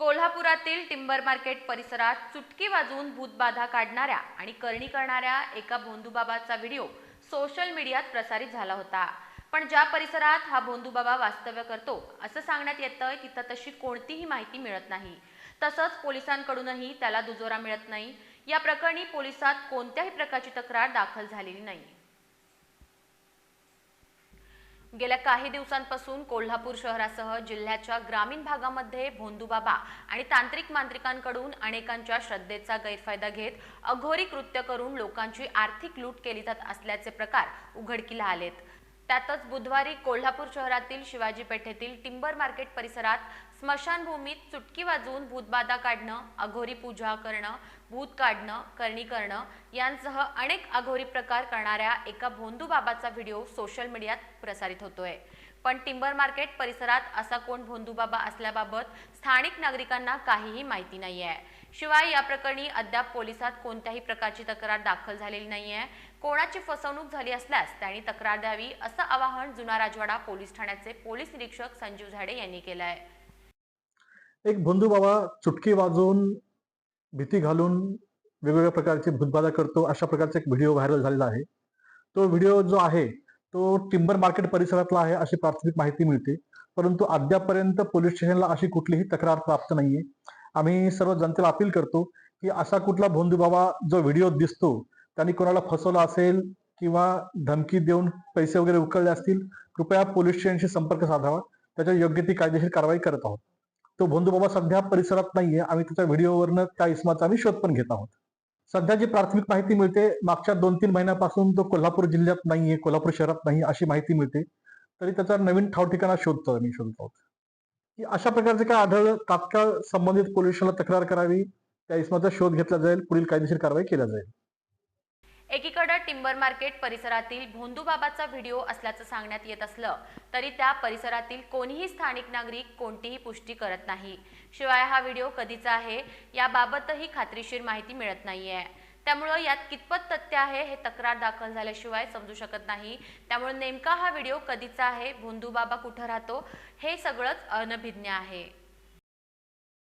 कोल्हापुरातील timber market परिसरात चुटकी वाजवून भूतबाधा काढणाऱ्या आणि करणी करणाऱ्या एका भोंदूबाबाचा व्हिडिओ सोशल मीडियात प्रसारित झाला होता. पण ज्या परिसरात हा भोंदूबाबा वास्तव्य करतो असं सांगण्यात येतं तिथं तशी कोणतीही माहिती मिळत नाही. तसंच पोलिसांकडूनही त्याला दुजोरा मिळत नाही. या प्रकरणी पोलिसात कोणत्याही प्रकारची तक्रार दाखल झालेली नाही. गेल्या काही दिवसांपासून कोल्हापूर शहरासह जिल्ह्याच्या ग्रामीण भागामध्ये भोंदूबाबा आणि तांत्रिक मांत्रिकांकडून अनेकांच्या श्रद्धेचा गैरफायदा घेत अघोरी कृत्य करून लोकांची आर्थिक लूट केली जात असल्याचे प्रकार उघडकीला आलेत. त्यातच बुधवारी कोल्हापूर शहरातील शिवाजी पेठेतील टिंबर मार्केट परिसरात स्मशानभूमीत चुटकी वाजवून भूतबाधा काढणं अघोरी पूजा करणं भूत काढणं करणी करणं यांसह अनेक अघोरी प्रकार करणाऱ्या एका भोंदू बाबाचा व्हिडिओ सोशल मीडियात प्रसारित होतोय. पण टिंबर मार्केट परिसरात असा कोण भोंदूबाबा असल्याबाबत स्थानिक नागरिकांना काहीही माहिती नाही आहे शिवाय या प्रकरणी अद्याप पोलिसात कोणत्याही प्रकारची तक्रार दाखल झालेली नाहीये. कोणाची फसवणूक झाली असल्यास त्यांनी तक्रार द्यावी असं आवाहन जुना राजवाडा पोलीस ठाण्याचे पोलीस निरीक्षक संजीव झाडे यांनी केलं आहे एक बंधू बाबा चुटकी वाजवून भीती घालून वेगवेगळ्या प्रकारची भूतबाधा करतो अशा प्रकारचा एक व्हिडिओ व्हायरल झालेला आहे. तो व्हिडिओ जो आहे तो टिंबर मार्केट परिसरातला आहे अशी प्राथमिक माहिती मिळते. परंतु अद्यापर्यंत पोलीस स्टेशनला अशी कुठलीही तक्रार प्राप्त नाहीये. आम्ही सर्व जनतेला अपील करतो की असा कुठला भोंदू बाबा जो व्हिडिओ दिसतो त्यांनी कोणाला फसवलं असेल किंवा धमकी देऊन पैसे वगैरे उकळले असतील कृपया पोलीस स्टेशनशी संपर्क साधावा. त्याच्या योग्य ती कायदेशीर कारवाई करत आहोत. तो भोंदू बाबा सध्या परिसरात नाहीये. आम्ही त्याच्या व्हिडिओवरनं त्या इसमाचा आम्ही शोध पण घेत आहोत. सध्या जी प्राथमिक माहिती मिळते मागच्या दोन तीन महिन्यापासून तो कोल्हापूर जिल्ह्यात नाहीये कोल्हापूर शहरात नाही अशी माहिती मिळते. तरी त्याचा नवीन ठाव ठिकाणा शोधतो आम्ही शोधत आहोत. की अशा प्रकारचे काय आढळलं तात्काळ संबंधित पोलिसांना तक्रार करावी? त्या इसमाचा शोध घेतला जाईल पुढील कायदेशीर कारवाई केल्या जाईल. एकीकडे टिंबर मार्केट परिसरातील भोंदूबाबाचा व्हिडिओ असल्याचं सांगण्यात येत असलं तरी त्या परिसरातील कोणीही स्थानिक नागरिक कोणतीही पुष्टी करत नाही. शिवाय हा व्हिडिओ कधीचा आहे याबाबतही खात्रीशीर माहिती मिळत नाहीये. त्यामुळं यात कितपत तथ्य आहे हे तक्रार दाखल झाल्याशिवाय समजू शकत नाही. त्यामुळे नेमका हा व्हिडिओ कधीचा आहे? भोंदूबाबा कुठं राहतो? हे सगळंच अनभिज्ञ आहे.